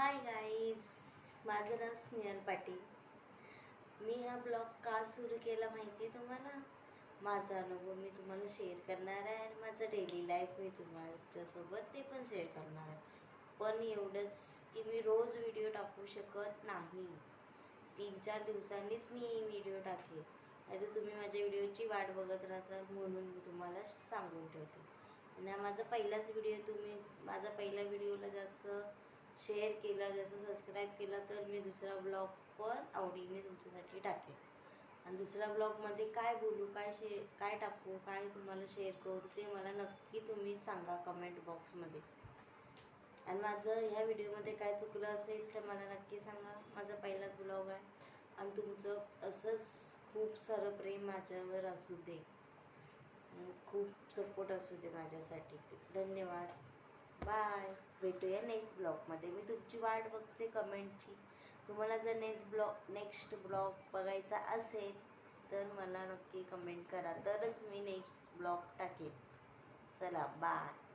Hi guys माझं नाव स्नेहल पाटील. मी हा blog का सुरू केला माहिती आहे तुम्हाला? माझा अनुभव मी तुम्हाला शेअर करणार आहे आणि माझं डेली लाईफ मी तुमच्यासोबत ते पण शेअर करणार आहे. पण एवढंच की मी रोज व्हिडिओ टाकू शकत नाही. तीन चार दिवसांनीच मी व्हिडिओ टाकेन नाही तर तुम्ही माझ्या व्हिडिओची वाट बघत राहाल म्हणून मी तुम्हाला सांगून ठेवते. आणि माझा पहिलाच व्हिडिओ तुम्ही माझा पहिल्या व्हिडिओला जास्त शेअर केला जसं सबस्क्राईब केला तर मी दुसरा ब्लॉग पण आवडीने तुमच्यासाठी टाकेन. आणि दुसऱ्या ब्लॉगमध्ये काय बोलू काय शे काय टाकू काय तुम्हाला शेअर करू ते मला नक्की तुम्ही सांगा कमेंट बॉक्समध्ये आणि माझं ह्या व्हिडिओमध्ये काय चुकलं असेल तर मला नक्की सांगा. माझा पहिलाच ब्लॉग आहे. आणि तुमचं असंच खूप सारं प्रेम माझ्यावर असू दे. खूप सपोर्ट असू दे माझ्यासाठी. धन्यवाद. बाय. भेटूया नेक्स्ट ब्लॉगमध्ये मी तुमची वाट बघते कमेंटची तुम्हाला जर नेक्स्ट ब्लॉग नेक्स्ट ब्लॉग बघायचा असेल तर मला नक्की कमेंट करा. तरच मी नेक्स्ट ब्लॉग टाकेन. चला बाय